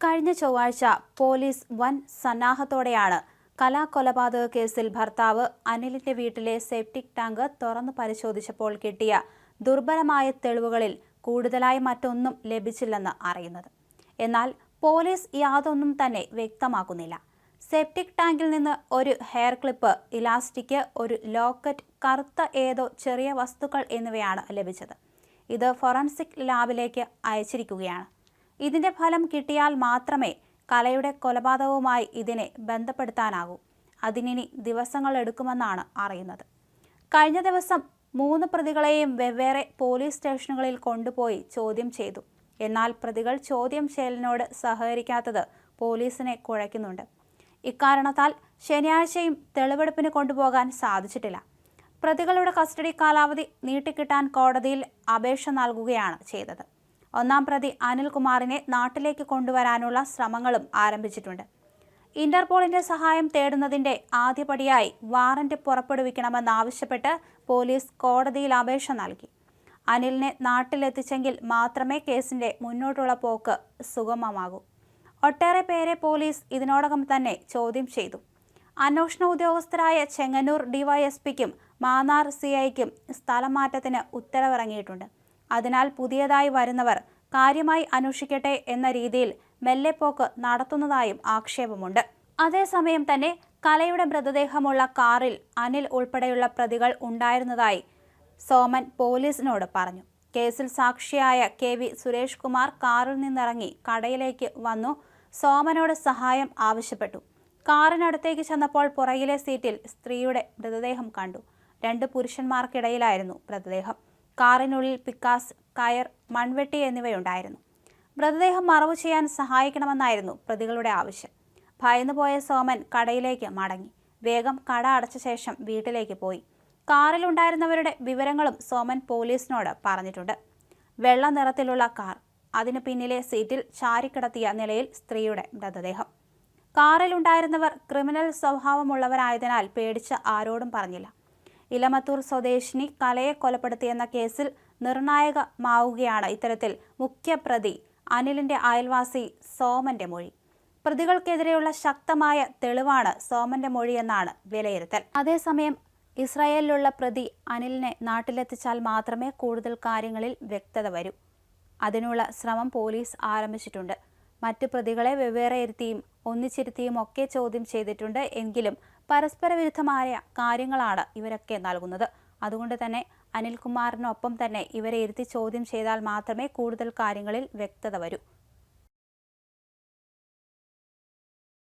കഴിഞ്ഞ ചൊവ്വാഴ്ച പോലീസ് വൻ സന്നാഹത്തോടെയാണ് കലാകൊലപാതക കേസിൽ ഭർത്താവ് അനിലിന്റെ വീട്ടിലെ സെപ്റ്റിക് ടാങ്ക് തുറന്നു പരിശോധിച്ചപ്പോൾ കിട്ടിയ ദുർബലമായ തെളിവുകളിൽ കൂടുതലായി മറ്റൊന്നും ലഭിച്ചില്ലെന്ന് അറിയുന്നത്. എന്നാൽ പോലീസ് യാതൊന്നും തന്നെ വ്യക്തമാക്കുന്നില്ല. സെപ്റ്റിക് ടാങ്കിൽ നിന്ന് ഒരു ഹെയർ ക്ലിപ്പ് ഇലാസ്റ്റിക് ഒരു ലോക്കറ്റ് കറുത്ത ഏതോ ചെറിയ വസ്തുക്കൾ എന്നിവയാണ് ലഭിച്ചത്. ഇത് ഫോറൻസിക് ലാബിലേക്ക് അയച്ചിരിക്കുകയാണ്. ഇതിന്റെ ഫലം കിട്ടിയാൽ മാത്രമേ കലയുടെ കൊലപാതകവുമായി ഇതിനെ ബന്ധപ്പെടുത്താനാകൂ. അതിനിനി ദിവസങ്ങൾ എടുക്കുമെന്നാണ് അറിയുന്നത്. കഴിഞ്ഞ ദിവസം മൂന്ന് പ്രതികളെയും വെവ്വേറെ പോലീസ് സ്റ്റേഷനുകളിൽ കൊണ്ടുപോയി ചോദ്യം ചെയ്തു. എന്നാൽ പ്രതികൾ ചോദ്യം ചെയ്യലിനോട് സഹകരിക്കാത്തത് പോലീസിനെ കുഴയ്ക്കുന്നുണ്ട്. ഇക്കാരണത്താൽ ശനിയാഴ്ചയും തെളിവെടുപ്പിന് കൊണ്ടുപോകാൻ സാധിച്ചിട്ടില്ല. പ്രതികളുടെ കസ്റ്റഡി കാലാവധി നീട്ടിക്കിട്ടാൻ കോടതിയിൽ അപേക്ഷ നൽകുകയാണ് ചെയ്തത്. ഒന്നാം പ്രതി അനിൽകുമാറിനെ നാട്ടിലേക്ക് കൊണ്ടുവരാനുള്ള ശ്രമങ്ങളും ആരംഭിച്ചിട്ടുണ്ട്. ഇന്റർപോളിന്റെ സഹായം തേടുന്നതിന്റെ ആദ്യപടിയായി വാറന്റ് പുറപ്പെടുവിക്കണമെന്നാവശ്യപ്പെട്ട് പോലീസ് കോടതിയിൽ അപേക്ഷ നൽകി. അനിലിനെ നാട്ടിലെത്തിച്ചെങ്കിൽ മാത്രമേ കേസിന്റെ മുന്നോട്ടുള്ള പോക്ക് സുഗമമാകൂ. ഒട്ടേറെ പേരെ പോലീസ് ഇതിനോടകം തന്നെ ചോദ്യം ചെയ്തു. അന്വേഷണ ഉദ്യോഗസ്ഥരായ ചെങ്ങന്നൂർ ഡിവൈഎസ്പിക്കും മാന്നാർ സിഐക്കും സ്ഥലം മാറ്റത്തിന് ഉത്തരവിറങ്ങിയിട്ടുണ്ട്. അതിനാൽ പുതിയതായി വരുന്നവർ കാര്യമായി അന്വേഷിക്കട്ടെ എന്ന രീതിയിൽ മെല്ലെപ്പോക്ക് നടത്തുന്നതായും ആക്ഷേപമുണ്ട്. അതേസമയം തന്നെ കലയുടെ മൃതദേഹമുള്ള കാറിൽ അനിൽ ഉൾപ്പെടെയുള്ള പ്രതികൾ ഉണ്ടായിരുന്നതായി സോമൻ പോലീസിനോട് പറഞ്ഞു. കേസിൽ സാക്ഷിയായ കെ വി സുരേഷ് കുമാർ കാറിൽ നിന്നിറങ്ങി കടയിലേക്ക് വന്നു. സോമനോട് സഹായം ആവശ്യപ്പെട്ടു. കാറിനടുത്തേക്ക് ചെന്നപ്പോൾ പുറകിലെ സീറ്റിൽ സ്ത്രീയുടെ മൃതദേഹം കണ്ടു. രണ്ട് പുരുഷന്മാർക്കിടയിലായിരുന്നു മൃതദേഹം. കാറിനുള്ളിൽ പിക്കാസ് കയർ മൺവെട്ടി എന്നിവയുണ്ടായിരുന്നു. മൃതദേഹം മറവു ചെയ്യാൻ സഹായിക്കണമെന്നായിരുന്നു പ്രതികളുടെ ആവശ്യം. ഭയന്നുപോയ സോമൻ കടയിലേക്ക് മടങ്ങി. വേഗം കട അടച്ച ശേഷം വീട്ടിലേക്ക് പോയി. കാറിലുണ്ടായിരുന്നവരുടെ വിവരങ്ങളും സോമൻ പോലീസിനോട് പറഞ്ഞിട്ടുണ്ട്. വെള്ള നിറത്തിലുള്ള കാർ. അതിനു പിന്നിലെ സീറ്റിൽ ചാരിക്കിടത്തിയ നിലയിൽ സ്ത്രീയുടെ മൃതദേഹം. കാറിലുണ്ടായിരുന്നവർ ക്രിമിനൽ സ്വഭാവമുള്ളവരായതിനാൽ പേടിച്ച് ആരോടും പറഞ്ഞില്ല. ഇലമത്തൂർ സ്വദേശിനി കലയെ കൊലപ്പെടുത്തിയെന്ന കേസിൽ നിർണായകമാവുകയാണ് ഇത്തരത്തിൽ മുഖ്യപ്രതി അനിലിന്റെ അയൽവാസി സോമന്റെ മൊഴി. പ്രതികൾക്കെതിരെയുള്ള ശക്തമായ തെളിവാണ് സോമന്റെ മൊഴിയെന്നാണ് വിലയിരുത്തൽ. അതേസമയം ഇസ്രായേലിലുള്ള പ്രതി അനിലിനെ നാട്ടിലെത്തിച്ചാൽ മാത്രമേ കൂടുതൽ കാര്യങ്ങളിൽ വ്യക്തത വരൂ. അതിനുള്ള ശ്രമം പോലീസ് ആരംഭിച്ചിട്ടുണ്ട്. മറ്റു പ്രതികളെ വെവ്വേറെ ഇരുത്തിയും ഒന്നിച്ചിരുത്തിയും ഒക്കെ ചോദ്യം ചെയ്തിട്ടുണ്ട് എങ്കിലും പരസ്പര വിരുദ്ധമായ കാര്യങ്ങളാണ് ഇവരൊക്കെ നൽകുന്നത്. അതുകൊണ്ട് തന്നെ അനിൽകുമാറിനൊപ്പം തന്നെ ഇവരെ ഇരുത്തി ചോദ്യം ചെയ്താൽ മാത്രമേ കൂടുതൽ കാര്യങ്ങളിൽ വ്യക്തത വരൂ.